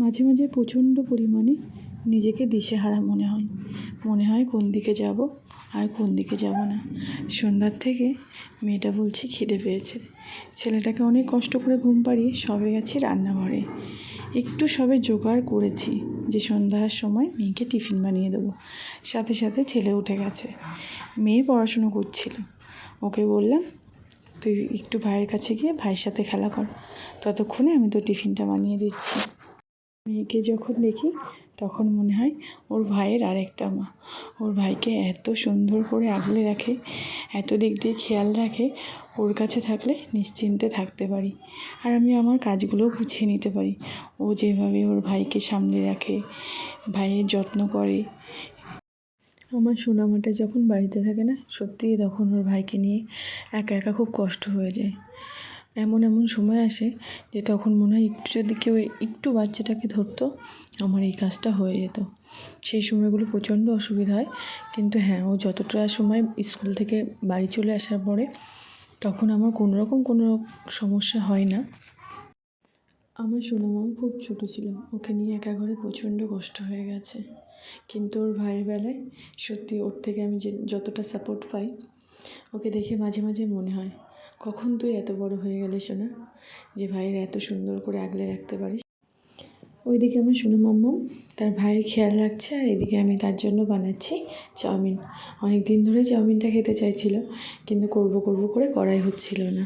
মাঝে মাঝে প্রচণ্ড পরিমাণে নিজেকে দিশেহারা মনে হয়। মনে হয় কোন দিকে যাব আর কোন দিকে যাব না। সন্ধ্যার থেকে মেয়েটা বলছে খিদে পেয়েছে। ছেলেটাকে অনেক কষ্ট করে ঘুম পাড়িয়ে সবে গেছি রান্নাঘরে। একটু সবে জোগাড় করেছি যে সন্ধ্যার সময় মেয়েকে টিফিন বানিয়ে দেবো। সাথে সাথে ছেলে উঠে গেছে। মেয়ে পড়াশুনো করছিল। ওকে বললাম, তুই একটু ভাইয়ের কাছে গিয়ে ভাইয়ের সাথে খেলা কর। ততক্ষণে আমি তো টিফিনটা বানিয়ে দিচ্ছি। মেয়েকে যখন দেখি, তখন মনে হয় ওর ভাইয়ের আরেকটা মা। ওর ভাইকে এত সুন্দর করে আগলে রাখে, এত দিক দিয়ে খেয়াল রাখে, ওর কাছে থাকলে নিশ্চিন্তে থাকতে পারি। আর আমি আমার কাজগুলোও গুছিয়ে নিতে পারি। ও যেভাবে ওর ভাইকে সামলে রাখে, ভাইয়ের যত্ন করে। আমার সোনামাটা যখন বাড়িতে থাকে না, সত্যিই তখন ওর ভাইকে নিয়ে একা একা খুব কষ্ট হয়ে যায়। এমন এমন সময় আসে যে তখন মনে হয় একটু যদি কেউ একটু বাচ্চাটাকে ধরতো, আমার এই কাজটা হয়ে যেত। সেই সময়গুলো প্রচণ্ড অসুবিধা হয়। কিন্তু হ্যাঁ ও যতটা সময় স্কুল থেকে বাড়ি চলে আসার পরে, তখন আমার কোনো রকম কোনো সমস্যা হয় না। আমার সোনামাও খুব ছোটো ছিল। ওকে নিয়ে একা ঘরে প্রচণ্ড কষ্ট হয়ে গেছে। কিন্তু ওর ভাইয়ের বেলায় সত্যি ওর থেকে আমি যে যতটা সাপোর্ট পাই, ওকে দেখে মাঝে মাঝে মনে হয় কখন তুই এত বড় হয়ে গেলি সোনা? যে ভাইয়ের এত সুন্দর করে আগলে রাখতে পারিস। ওইদিকে আমার সোনা মাম্মাম তার ভাইয়ের খেয়াল রাখছে আর এদিকে আমি তার জন্য বানাচ্ছি চাউমিন। অনেক দিন ধরে চাউমিনটা খেতে চাইছিল, কিন্তু করব করব করে করাই হচ্ছিল না।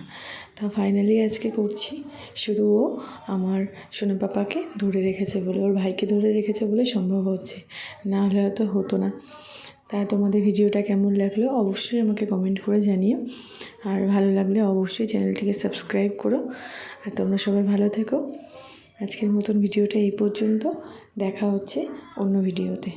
তা ফাইনালি আজকে করছি। শুধু ও আমার সোনা পাপাকে ধরে রেখেছে বলে, ওর ভাইকে ধরে রেখেছে বলে সম্ভব হচ্ছে। না হলে হয়তো হতো না। তা তোমাদের ভিডিওটা কেমন লাগল অবশ্যই আমাকে কমেন্ট করে জানিও। আর ভালো লাগলে অবশ্যই চ্যানেলটিকে সাবস্ক্রাইব করো। আর তোমরা সবাই ভালো থেকো। আজকের মতন ভিডিওটা এই পর্যন্ত। দেখা হচ্ছে অন্য ভিডিওতে।